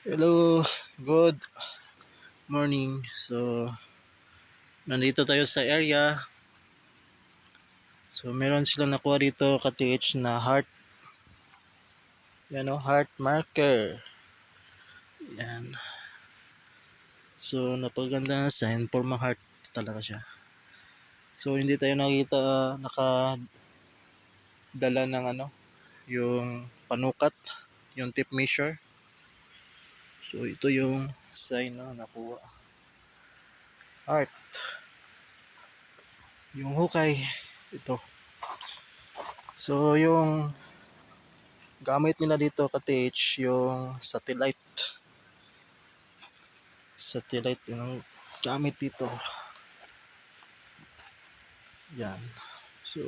Hello, good morning. So, nandito tayo sa area. So, meron silang nakuha dito ka-TH na heart. Yan o, heart marker. Yan. So, napaganda na sign for my heart talaga siya. So, hindi tayo nakita naka dala ng ano, yung panukat, yung tip measure. So, ito yung sign na nakuha. Heart. Yung hukay, ito. So, yung gamit nila dito ka-TH, yung satellite. Satellite yung gamit dito. Yan. So,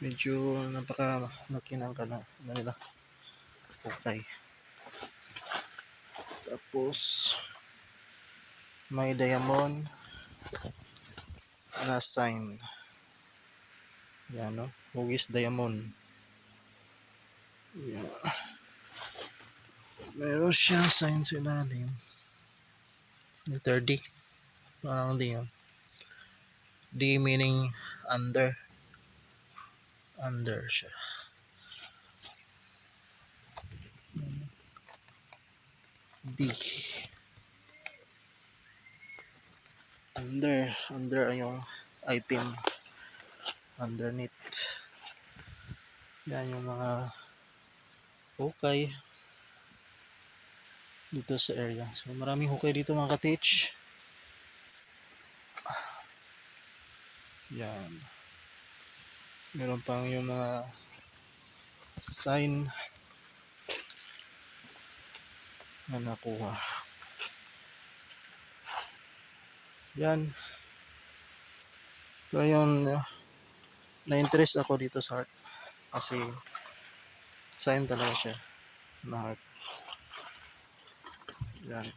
medyo napaka nakinang ka na, na nila. Okay. Tapos, may diamond na sign. Yan, no? Hugis diamond. Yan. Meron siyang sign sa ilalim. Letter D. Parang D yun. D meaning under. Under siya. D. Under. Under yung item. Underneath. Yan yung mga hukay dito sa area. So maraming hukay dito mga ka-teach. Yan. Meron pang yung mga sign na nakuha. Yan. So yun, uh, na-interest ako dito sa heart. Kasi sign talaga siya na heart. Yan.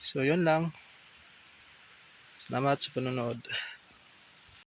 So yun lang. Salamat sa panonood.